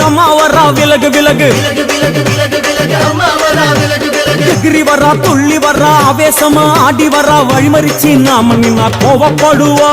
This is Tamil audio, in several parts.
அம்மா வரா விலகு விலகு. விலகு வரா எகிரி வரா துள்ளி வரா ஆவேசமா ஆடி வரா வழிமறிச்சு நாம நின்னா கோவப்படுவா.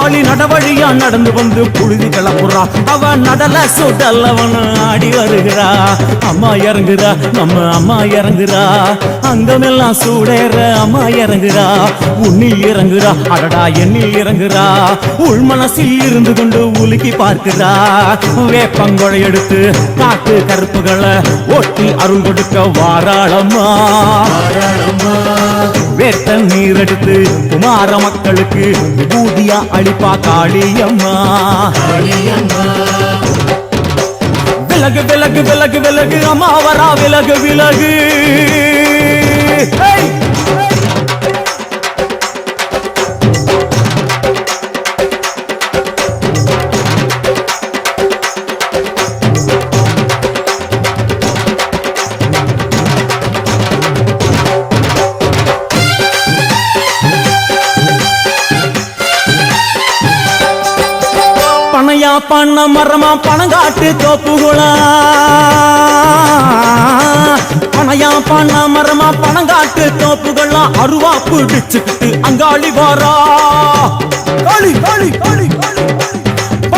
காளி நடவழியா நடந்து வந்து புழுதி கிளப்புறா அவ நடல சுடல்லவன் ஆடி வருகிறா. அம்மா இறங்குறா நம்ம அம்மா இறங்குறா. அங்கமெல்லாம் சூடேற அம்மா இறங்குறா. உன்னில் இறங்குறா அடடா எண்ணில் இறங்குறா. உள் மனசில் இருந்து கொண்டு உலுக்கி பார்க்கிறா. வேப்பங்கொழை எடுத்து காட்டு கருப்புகளை ஒட்டி அருள் கொடுக்க வாராளம்மா. வேட்ட நீர் எடுத்து குமார மக்களுக்கு விபூதியா அளிப்பா காளியம்மா. விலகு விலகு விலகு விலகு அம்மா வரா விலகு விலகு. பண்ண மரமா பணங்காட்டு தோப்புகுளா? பணையா பண்ண மரமா பணங்காட்டு தோப்புகளா? அருவா பிடிச்சுக்கிட்டு அங்காளி வாரா. காளி காளி காளி காளி.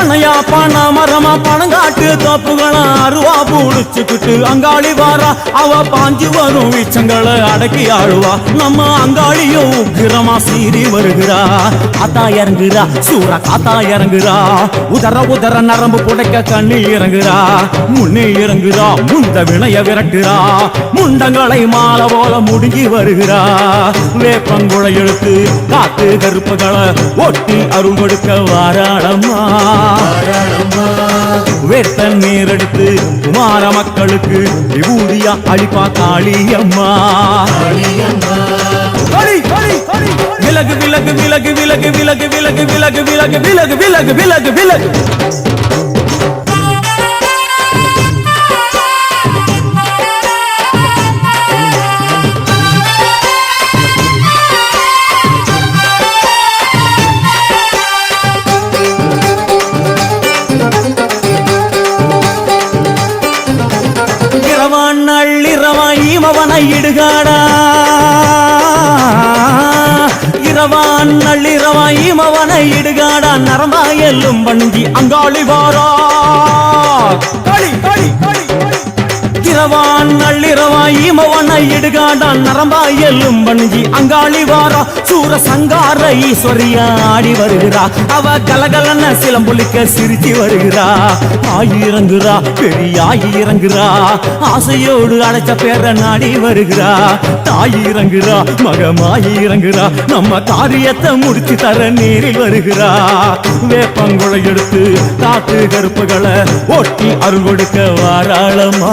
பனையா பண மரமா பணங்காட்டு தப்புகளா அருவா புடிச்சுக்கிட்டு அங்காளி வாரா. அவ பாஞ்சு வரும் வீச்சங்களை அடக்கி ஆழுவா நம்ம அங்காளியும் உக்கிரமா சீறி வருகிறா. காத்தா இறங்குறா சூற காத்தா இறங்குறா. உதர உதர நரம்பு புடைக்க கண்ணி இறங்குறா. முன்னே இறங்குறா முந்த வினைய விரட்டுறா. முண்டங்களை மாலை போல முடுங்கி வருகிறா. வேப்பங்குழை எழுத்து காத்து கருப்புகளை ஒட்டி அருள் கொடுக்க வாராளம்மா. வேட்ட நீர் குமார மக்களுக்கு விபூதியா அழிப்பா காளியம்மா காளி, காளி, காளி, விலகு விலகு விலகு விலகு விலகு விலகு விலகு விலகு விலகு விலகு விலகு விலகு இடுகாடா இரவான் நள்ளிரவாய் இமவனை இடுகாடா. நரம்பா எல்லும் வணங்கி அங்காளி வாரா. களி களி களி. இரவான் நள்ளிரவா ஈமவனை இடுகாடா நரம்பா எல்லும் வணங்கி அங்காளி வாரா. சூர சங்கார ஈஸ்வரியா ஆடி வருகிறா. அவ கலகலன சிலம்புலிக்க சிரிச்சு வருகிறா. ஆயி இறங்குறா பெரிய இறங்குறா. ஆசையோடு அழைச்ச பேர நாடி வருகிறா. தாய் இறங்குறா மகமாயி இறங்குறா. நம்ம காரியத்தை முடிச்சு தர நேரில் வருகிறா. வேப்பங்குளை எடுத்து காத்து கருப்புகளை ஒட்டி அருள் கொடுக்க வாராளமா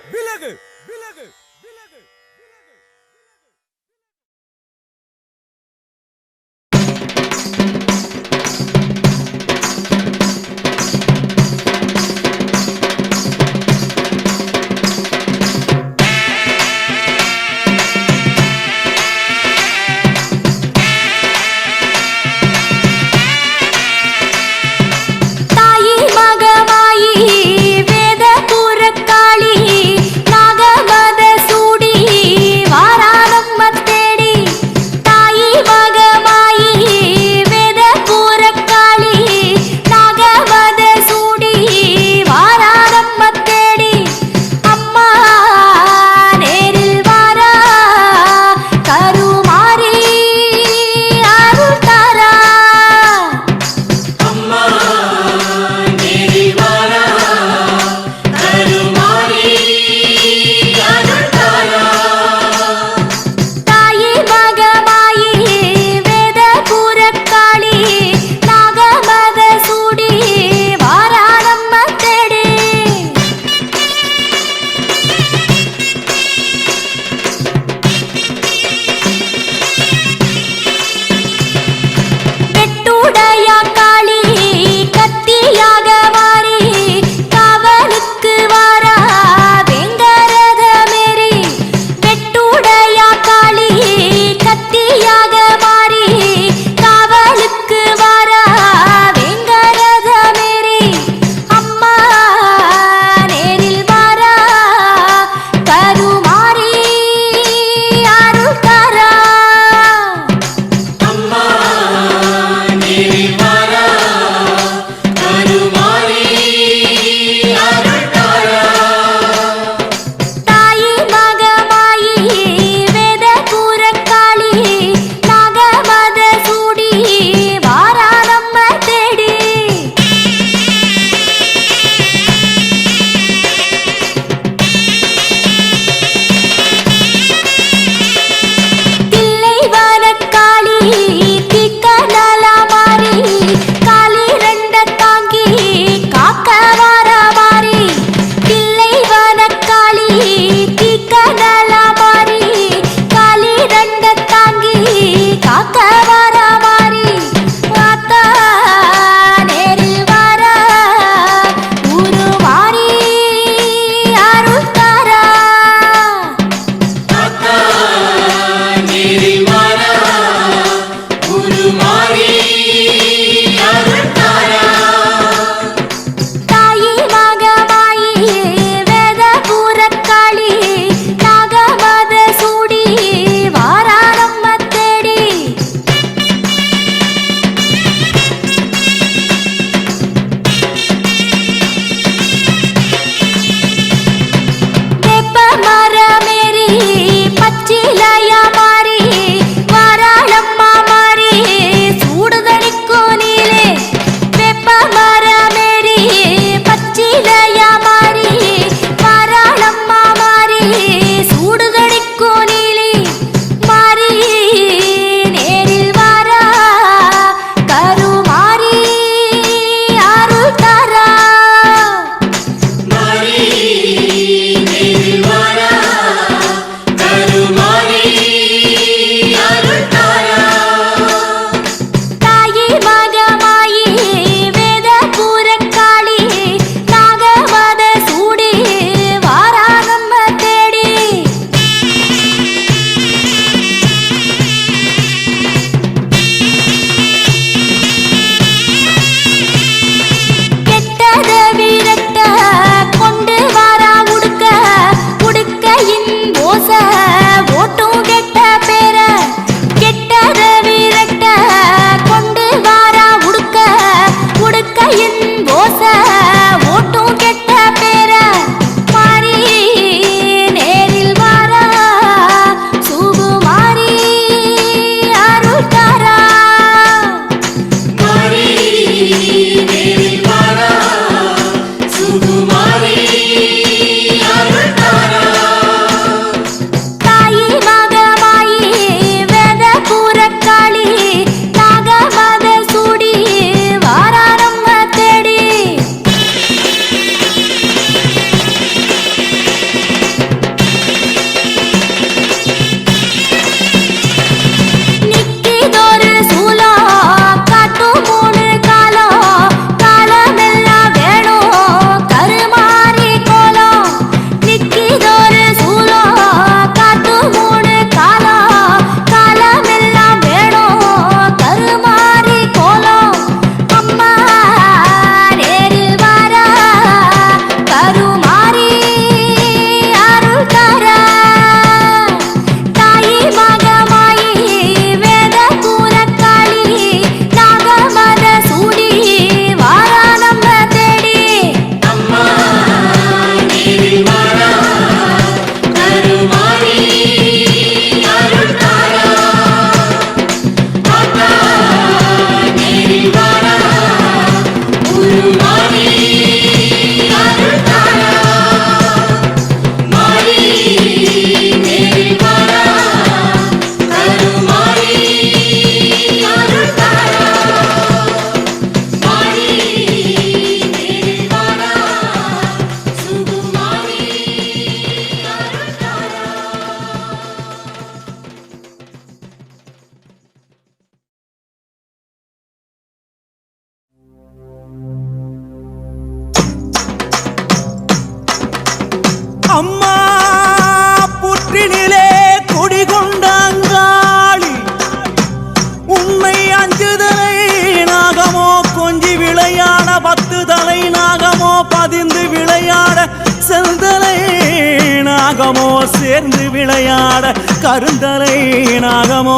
நாகமோ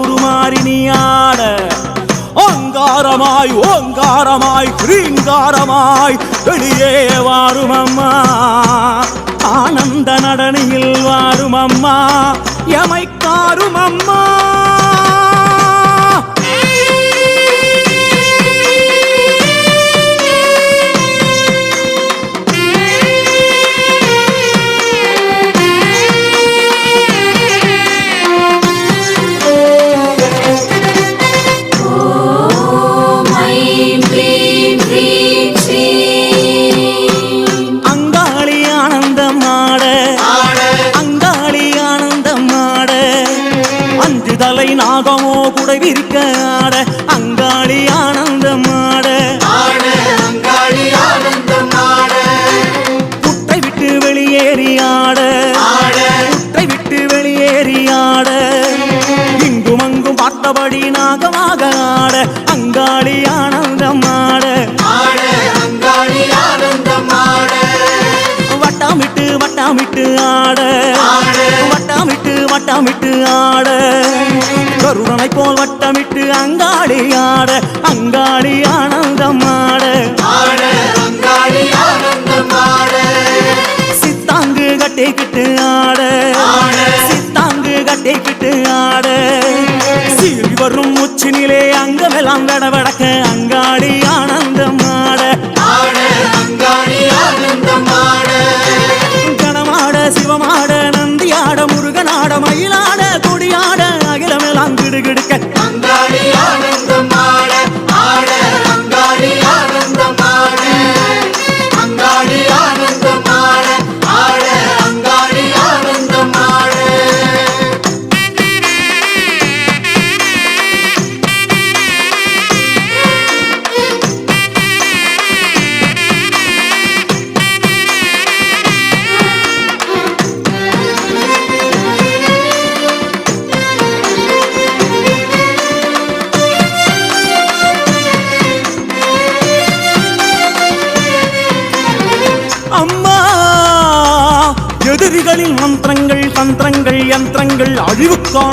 உருமாறி நீ ஆட. ஓங்காரமாய் ஓங்காரமாய் கிரீங்காரமாய் வெளியே வாரும் அம்மா ஆனந்த நடனியில் வாரும் அம்மா எமைக்காரும் அம்மா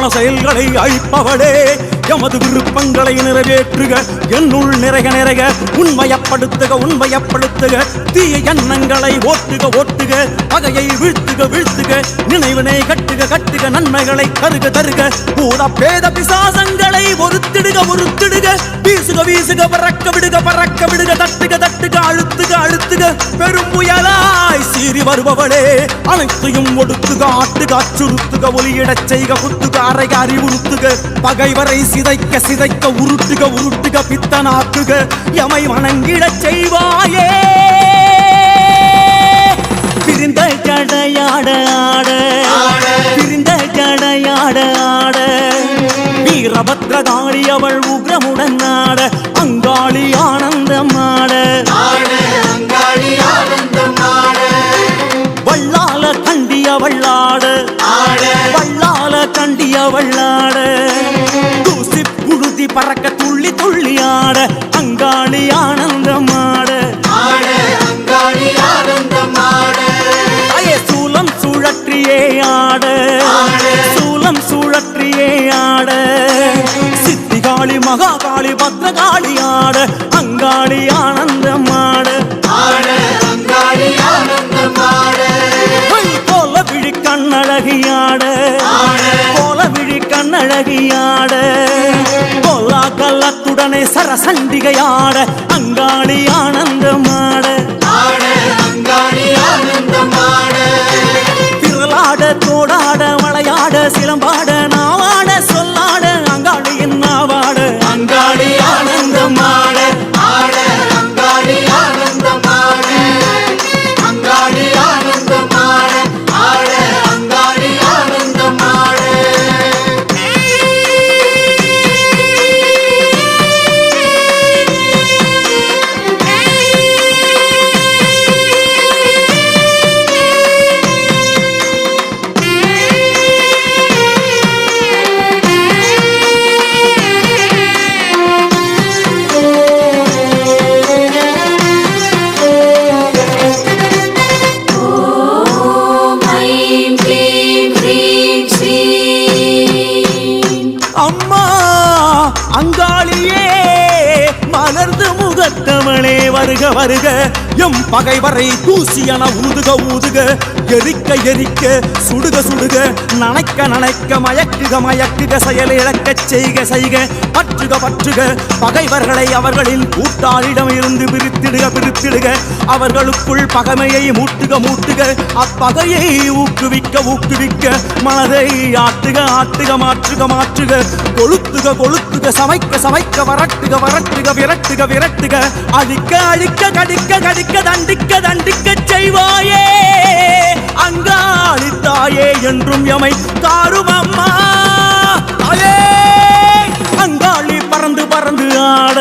செயல்களை அழிப்பவளே எமது எண்ணங்களை நிறைவேற்றுக. என்னுள் நிறைக நிறைக. உண்மையப்படுத்துக உண்மையப்படுத்துக. தீய எண்ணங்களை ஓட்டுக ஓட்டுக. பகையை வீழ்த்துக வீழ்த்துக. நினைவினை கட்டுக கட்டுக. நன்மைகளை கருக தருக. பூத பேத பிசாசங்களை ஒருத்திடுக ஒருத்திடுக. வீசுக வீசுக பறக்க விடுக பறக்க விடுக. தட்டுக தட்டுக அழுத்துக அழுத்துக. பெரும் புயலாய் சீறி வருபவளே. அனைத்தையும் ஒடுத்துக ஆட்டுக அச்சுறுத்துக ஒலியிடச் செய்க குத்துக அறைக அறிவுறுத்துக. பகைவரை சிதைக்க சிதைக்க உருட்டுக உருட்டுக பித்தனாக்குக. எமை வணங்கிடச் செய்வாயே. பிரிந்த கடையாட ஆட. பிரிந்த கடையாட ஆட. வீரபத்ரதாரி அவள் உக்ரமுடன் ஆட. அங்காளி ஆனந்தம் ஆட. ஆட அங்காளி ஆனந்தம் ஆட. வள்ளால கண்டியவள் ஆட வள்ளால கண்டியவள் ஆட சர சண்டிகையாட அங்காளி ஆனந்தமாட. திருளாட தோடாட மலையாட சிலம்பாட பகைவரை உழுதுக ஊதுக ஊதுக எரிக்க எரிக்க சுடுக சுடுக நனைக்க நனைக்க மயக்குக மயக்குக செயல் இழக்கச் செய்க செய்க. பற்றுக பற்றுக பகைவர்களை அவர்களின் கூட்டாளிடம் இருந்து பிரித்திடுக பிரித்திடுக. அவர்களுக்குள் பகைமையை மூட்டுக மூட்டுக. அப்பகையை ஊக்குவிக்க ஊக்குவிக்க மனதை ஆட்டுக ஆட்டுக மாற்றுக மாற்றுக. கொளுத்துக கொளுத்துக சமைக்க சமைக்க வரட்டுக வரட்டுக விரட்டுக விரட்டுக. அழிக்க அழிக்க கடிக்க கடிக்க தண்டிக்க தண்டிக்க செய்வாயே. அங்காளி தாயே என்றும் எமை தாரும் அம்மா தாயே அங்காளி பறந்து பறந்து ஆட.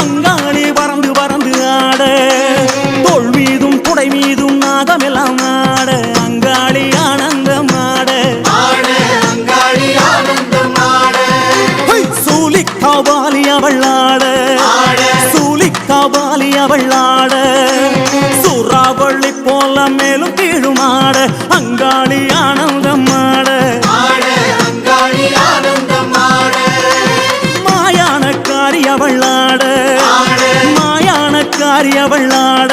அங்காளி பறந்து பறந்து ஆட. தோள் மீதும் குடை மீதும் நாகமெல்லாம் ஆட. அங்காளி ஆனந்தம் ஆட. ஆடு அங்காளி ஆனந்தம் ஆடு. சூலி காவாலி அவள் ஆட. சூலி காவாலி அவள் ஆட. மாயானக்காரி அவள் ஆட.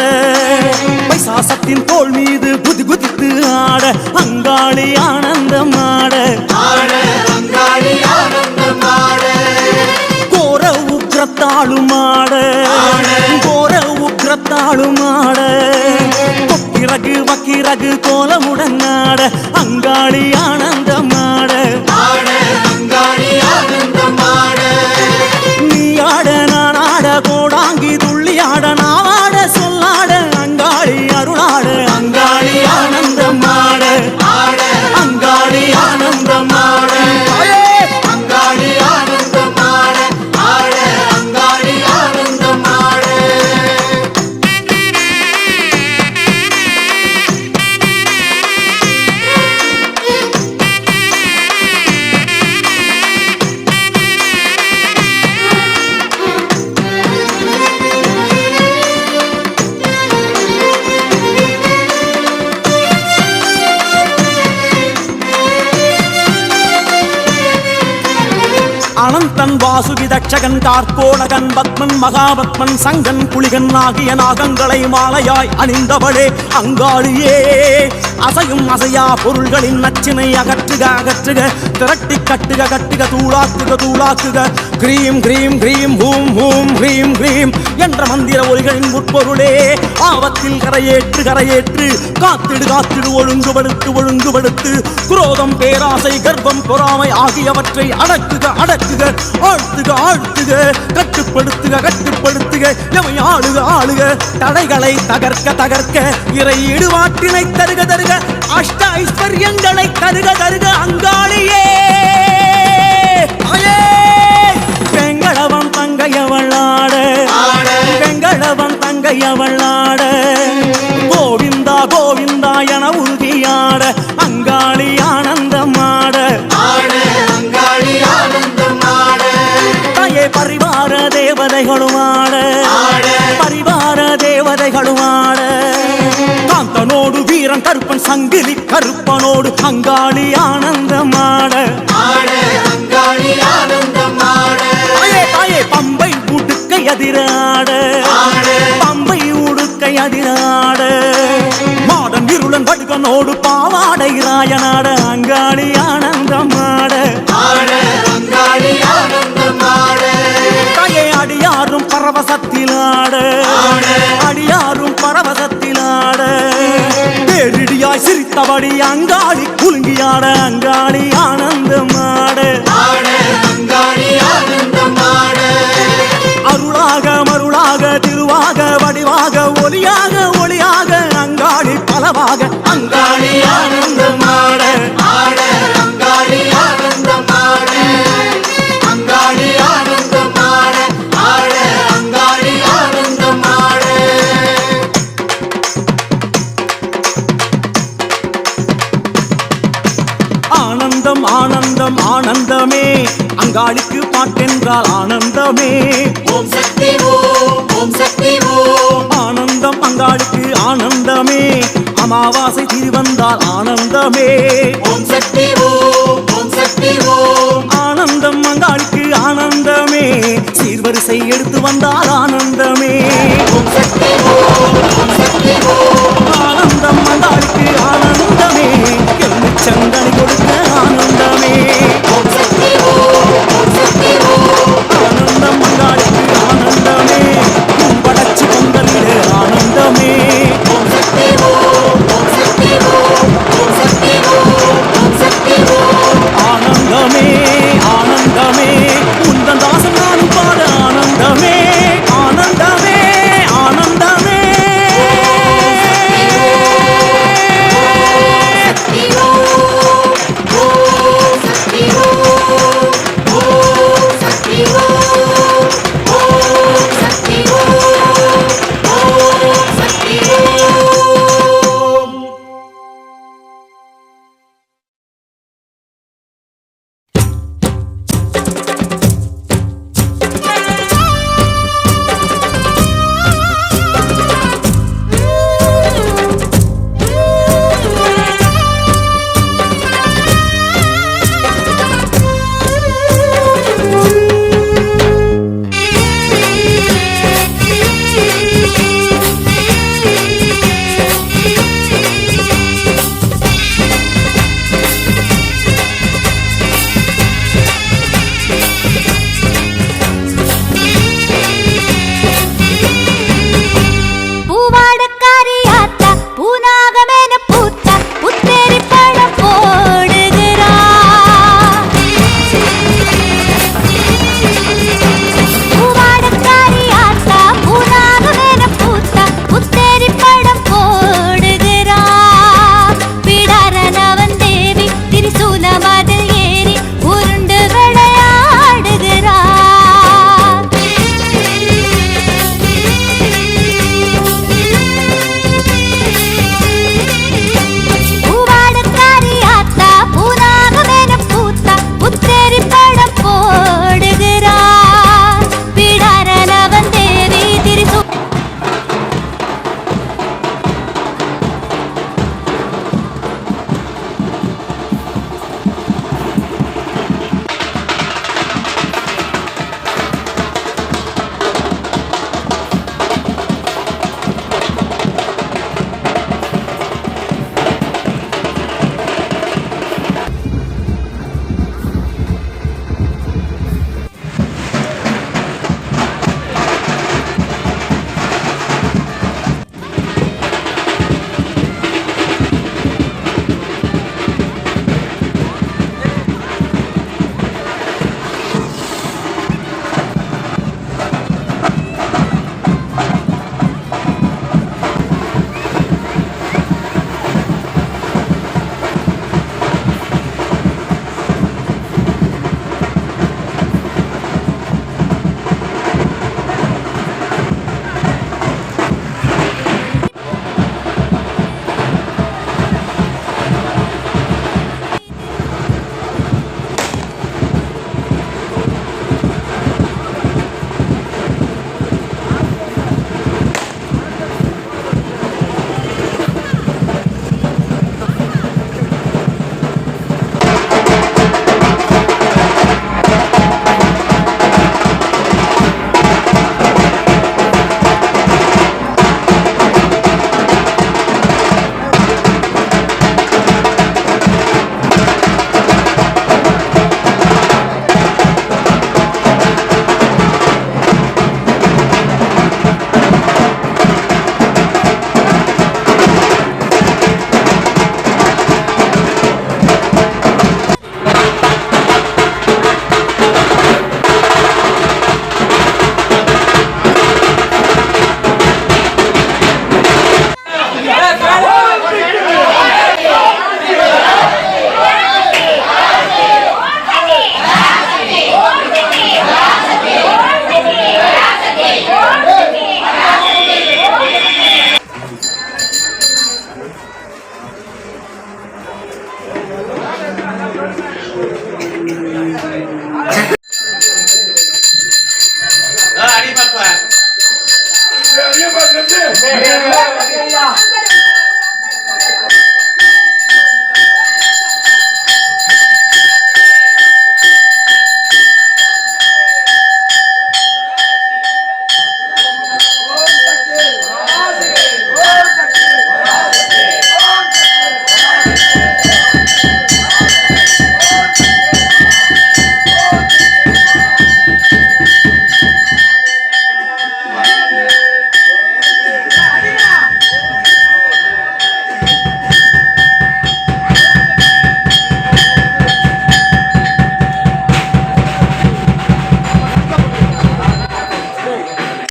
பைசாசத்தின் தோள் மீது குதி குதித்து ஆட அங்காளி ஆனந்தம் ஆட. கோர உக்ரத்தாளும் ஆட. கோர உக்ரத்தாளும் ஆட. கொக்கிரகு வக்கிரகு கோலமுடன் ஆட அங்காளி ஆனந்தம் வாசுகி தட்சகன் கார்கோடகன் பத்மன் மகாபத்மன் சங்கன் புலிகன் ஆகிய நாகங்களை மாலையாய் அணிந்தவளே அங்காளியே. அசையும் அசையா பொருள்களின் நச்சினை அகற்றுக அகற்றுக. திரட்டி கட்டுக கட்டுக தூளாக்குக தூளாக்குக. கிரீம் கிரீம் கிரீம் ஹூம் ஹூம் கிரீம் கிரீம் என்ற மந்திர ஒலிகளின் உட்பொருளே. ஆபத்தில் கரையேற்று கரையேற்று. காத்திடு காத்திடு ஒழுங்குபடுத்து ஒழுங்குபடுத்து. குரோதம் பேராசை கர்ப்பம் பொறாமை ஆகியவற்றை அடக்குக அடக்குக. ஆழ்த்துக ஆழ்த்துக. கட்டுப்படுத்துக கட்டுப்படுத்துக. எவை ஆளுக ஆளுக. தடைகளை தகர்க்க தகர்க்க. இறை இடுவாட்டினை தருக தருக. அஷ்ட ஐஸ்வர்யங்களை தருக தருக அங்காளியே. தாயே! வெங்கடவன் தங்கையவளாட வெங்கடவன் தங்கையவளாட கோவிந்தா கோவிந்தா என உறுதியாட. அங்காளி ஆனந்தமாட பரிவார தேவதைகளும் ஆட. பரிவார வீரன் கருப்பன் சங்கிலி கருப்பனோடு அங்காளி ஆனந்தமாட. தாயே தாயே பம்பை உடுக்கை அதிராட. பம்பை உடுக்கை அதிராட. மாடன் இருளன் வடுகனோடு பாவாடை ராயனாட அங்காளி ஆனந்தமாட. தாயே அடியாரும் பரவசத்திலாட. அடியாரும் பரவசத்திலாட பேரிடியாய் சிரித்தபடி அங்காளி குலுங்கியாட அங்காளி ஆனந்தமாட அருளாக மருளாக திருவாக வடிவாக ஒளியாக ஒளியாக அங்காளி பலவாக. அங்காளி ஆனந்தமாட பங்காளிக்கு பாட்டென்றால் ஆனந்தமே. ஓம் சக்தி ஓம் சக்தி ஆனந்தம் பங்காளிக்கு ஆனந்தமே. அமாவாசை திருவந்தால் ஆனந்தமே. ஓம் சக்தி ஓம் சக்தி ஆனந்தம் பங்காளிக்கு ஆனந்தமே. சீர்வரிசை எடுத்து வந்தால் ஆனந்தமே. ஓம் சக்தி ஓம் சக்தி ஆனந்தம் பங்காளிக்கு ஆனந்தம்.